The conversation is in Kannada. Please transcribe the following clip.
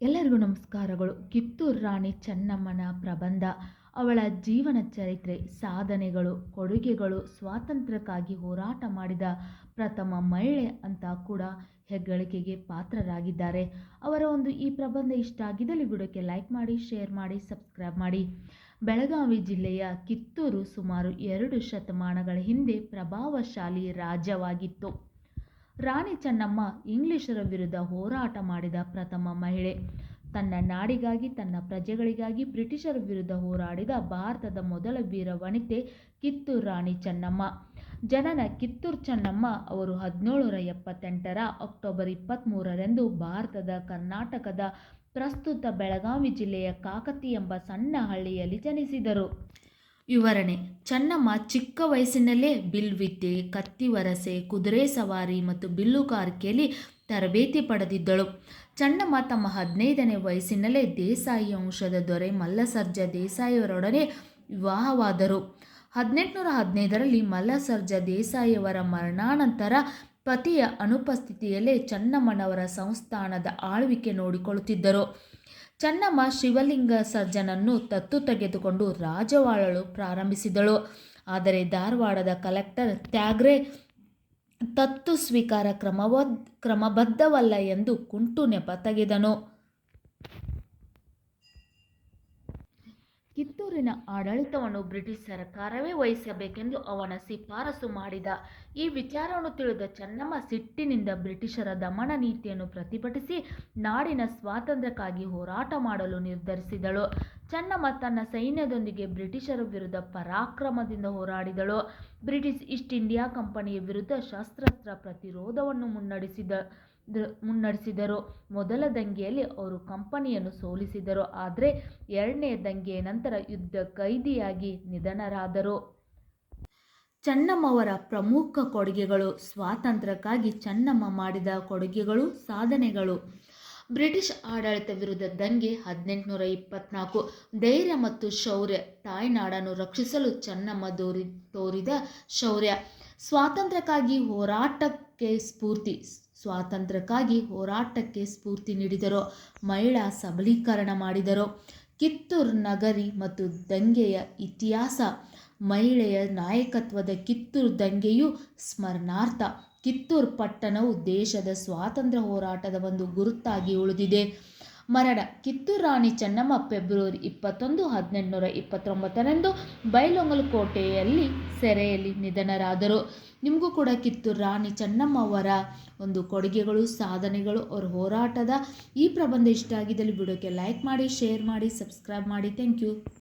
ಎಲ್ಲರಿಗೂ ನಮಸ್ಕಾರಗಳು. ಕಿತ್ತೂರು ರಾಣಿ ಚೆನ್ನಮ್ಮನ ಪ್ರಬಂಧ, ಅವಳ ಜೀವನ ಚರಿತ್ರೆ, ಸಾಧನೆಗಳು, ಕೊಡುಗೆಗಳು, ಸ್ವಾತಂತ್ರ್ಯಕ್ಕಾಗಿ ಹೋರಾಟ ಮಾಡಿದ ಪ್ರಥಮ ಮಹಿಳೆ ಅಂತ ಕೂಡ ಹೆಗ್ಗಳಿಕೆಗೆ ಪಾತ್ರರಾಗಿದ್ದಾರೆ. ಅವರ ಒಂದು ಈ ಪ್ರಬಂಧ ಇಷ್ಟ ಆಗಿದ್ದಲ್ಲಿ ವಿಡಿಯೋಕ್ಕೆ ಲೈಕ್ ಮಾಡಿ, ಶೇರ್ ಮಾಡಿ, ಸಬ್ಸ್ಕ್ರೈಬ್ ಮಾಡಿ. ಬೆಳಗಾವಿ ಜಿಲ್ಲೆಯ ಕಿತ್ತೂರು ಸುಮಾರು ಎರಡು ಶತಮಾನಗಳ ಹಿಂದೆ ಪ್ರಭಾವಶಾಲಿ ರಾಜ್ಯವಾಗಿತ್ತು. ರಾಣಿ ಚೆನ್ನಮ್ಮ ಇಂಗ್ಲಿಷರ ವಿರುದ್ಧ ಹೋರಾಟ ಮಾಡಿದ ಪ್ರಥಮ ಮಹಿಳೆ. ತನ್ನ ನಾಡಿಗಾಗಿ, ತನ್ನ ಪ್ರಜೆಗಳಿಗಾಗಿ ಬ್ರಿಟಿಷರ ವಿರುದ್ಧ ಹೋರಾಡಿದ ಭಾರತದ ಮೊದಲ ವೀರ ವನಿತೆ ಕಿತ್ತೂರು ರಾಣಿ ಚೆನ್ನಮ್ಮ. ಜನನ ಕಿತ್ತೂರು ಚೆನ್ನಮ್ಮ ಅವರು ಹದಿನೇಳುನೂರ ಎಪ್ಪತ್ತೆಂಟರ ಅಕ್ಟೋಬರ್ ಇಪ್ಪತ್ತ್ಮೂರರಂದು ಭಾರತದ ಕರ್ನಾಟಕದ ಪ್ರಸ್ತುತ ಬೆಳಗಾವಿ ಜಿಲ್ಲೆಯ ಕಾಕತಿ ಎಂಬ ಸಣ್ಣ ಹಳ್ಳಿಯಲ್ಲಿ ಜನಿಸಿದರು. ವಿವರಣೆ. ಚನ್ನಮ್ಮ ಚಿಕ್ಕ ವಯಸ್ಸಿನಲ್ಲೇ ಬಿಲ್ವಿದ್ಯೆ ಕತ್ತಿವರಸೆ ಕುದುರೆ ಸವಾರಿ ಮತ್ತು ಬಿಲ್ಲುಗಾರಿಕೆಯಲ್ಲಿ ತರಬೇತಿ ಪಡೆದಿದ್ದಳು. ಚನ್ನಮ್ಮ ತಮ್ಮ ಹದಿನೈದನೇ ವಯಸ್ಸಿನಲ್ಲೇ ದೇಸಾಯಿ ವಂಶದ ದೊರೆ ಮಲ್ಲಸರ್ಜ ದೇಸಾಯಿಯವರೊಡನೆ ವಿವಾಹವಾದರು. ಹದಿನೆಂಟುನೂರ ಹದಿನೈದರಲ್ಲಿ ಮಲ್ಲಸರ್ಜ ದೇಸಾಯಿಯವರ ಮರಣಾನಂತರ ಪತಿಯ ಅನುಪಸ್ಥಿತಿಯಲ್ಲೇ ಚನ್ನಮ್ಮನವರ ಸಂಸ್ಥಾನದ ಆಳ್ವಿಕೆ ನೋಡಿಕೊಳ್ಳುತ್ತಿದ್ದರು. ಚೆನ್ನಮ್ಮ ಶಿವಲಿಂಗ ಸರ್ಜನನ್ನು ತತ್ತು ತೆಗೆದುಕೊಂಡು ರಾಜವಾಳಲು ಪ್ರಾರಂಭಿಸಿದಳು. ಆದರೆ ಧಾರವಾಡದ ಕಲೆಕ್ಟರ್ ತ್ಯಾಗ್ರೆ ತತ್ತು ಸ್ವೀಕಾರ ಕ್ರಮವ, ಕ್ರಮಬದ್ಧವಲ್ಲ ಎಂದು ಕುಂಟು ನೆಪ ತೆಗೆದನು. ಕಿತ್ತೂರಿನ ಆಡಳಿತವನ್ನು ಬ್ರಿಟಿಷ್ ಸರ್ಕಾರವೇ ವಹಿಸಬೇಕೆಂದು ಅವನ ಶಿಫಾರಸು ಮಾಡಿದ. ಈ ವಿಚಾರವನ್ನು ತಿಳಿದ ಚೆನ್ನಮ್ಮ ಸಿಟ್ಟಿನಿಂದ ಬ್ರಿಟಿಷರ ದಮನ ನೀತಿಯನ್ನು ಪ್ರತಿಭಟಿಸಿ ನಾಡಿನ ಸ್ವಾತಂತ್ರ್ಯಕ್ಕಾಗಿ ಹೋರಾಟ ಮಾಡಲು ನಿರ್ಧರಿಸಿದಳು. ಚೆನ್ನಮ್ಮ ತನ್ನ ಸೈನ್ಯದೊಂದಿಗೆ ಬ್ರಿಟಿಷರ ವಿರುದ್ಧ ಪರಾಕ್ರಮದಿಂದ ಹೋರಾಡಿದಳು. ಬ್ರಿಟಿಷ್ ಈಸ್ಟ್ ಇಂಡಿಯಾ ಕಂಪನಿಯ ವಿರುದ್ಧ ಶಸ್ತ್ರಾಸ್ತ್ರ ಪ್ರತಿರೋಧವನ್ನು ಮುನ್ನಡೆಸಿದ ಮುನ್ನಡೆಸಿದರು. ಮೊದಲ ದಂಗೆಯಲ್ಲಿ ಅವರು ಕಂಪನಿಯನ್ನು ಸೋಲಿಸಿದರು. ಆದರೆ ಎರಡನೇ ದಂಗೆಯ ನಂತರ ಯುದ್ಧ ಕೈದಿಯಾಗಿ ನಿಧನರಾದರು. ಚನ್ನಮ್ಮವರ ಪ್ರಮುಖ ಕೊಡುಗೆಗಳು, ಸ್ವಾತಂತ್ರ್ಯಕ್ಕಾಗಿ ಚನ್ನಮ್ಮ ಮಾಡಿದ ಕೊಡುಗೆಗಳು, ಸಾಧನೆಗಳು. ಬ್ರಿಟಿಷ್ ಆಡಳಿತ ವಿರುದ್ಧ ದಂಗೆ ಹದಿನೆಂಟುನೂರ ಇಪ್ಪತ್ನಾಲ್ಕು. ಧೈರ್ಯ ಮತ್ತು ಶೌರ್ಯ, ತಾಯ್ನಾಡನ್ನು ರಕ್ಷಿಸಲು ಚನ್ನಮ್ಮ ದೋರಿ, ತೋರಿದ ಶೌರ್ಯ. ಸ್ವಾತಂತ್ರ್ಯಕ್ಕಾಗಿ ಹೋರಾಟಕ್ಕೆ ಸ್ಫೂರ್ತಿ ಸ್ವಾತಂತ್ರ್ಯಕ್ಕಾಗಿ ಹೋರಾಟಕ್ಕೆ ಸ್ಫೂರ್ತಿ ನೀಡಿದರು. ಮಹಿಳಾ ಸಬಲೀಕರಣ ಮಾಡಿದರು. ಕಿತ್ತೂರು ನಗರಿ ಮತ್ತು ದಂಗೆಯ ಇತಿಹಾಸ. ಮಹಿಳೆಯ ನಾಯಕತ್ವದ ಕಿತ್ತೂರು ದಂಗೆಯು ಸ್ಮರಣಾರ್ಥ. ಕಿತ್ತೂರು ಪಟ್ಟಣವು ದೇಶದ ಸ್ವಾತಂತ್ರ್ಯ ಹೋರಾಟದ ಒಂದು ಗುರುತಾಗಿ ಉಳಿದಿದೆ. ಮರಣ. ಕಿತ್ತೂರು ರಾಣಿ ಚೆನ್ನಮ್ಮ ಫೆಬ್ರವರಿ ಇಪ್ಪತ್ತೊಂದು, ಹದಿನೆಂಟುನೂರ ಇಪ್ಪತ್ತೊಂಬತ್ತರಂದು ಬೈಲೊಂಗಲು ಕೋಟೆಯಲ್ಲಿ ಸೆರೆಯಲ್ಲಿ ನಿಧನರಾದರು. ನಿಮಗೂ ಕೂಡ ಕಿತ್ತೂರು ರಾಣಿ ಚೆನ್ನಮ್ಮ ಅವರ ಒಂದು ಕೊಡುಗೆಗಳು, ಸಾಧನೆಗಳು, ಅವರ ಹೋರಾಟದ ಈ ಪ್ರಬಂಧ ಇಷ್ಟ ಆಗಿದ್ದಲ್ಲಿ ವಿಡಿಯೋಕ್ಕೆ ಲೈಕ್ ಮಾಡಿ, ಶೇರ್ ಮಾಡಿ, ಸಬ್ಸ್ಕ್ರೈಬ್ ಮಾಡಿ. Thank you.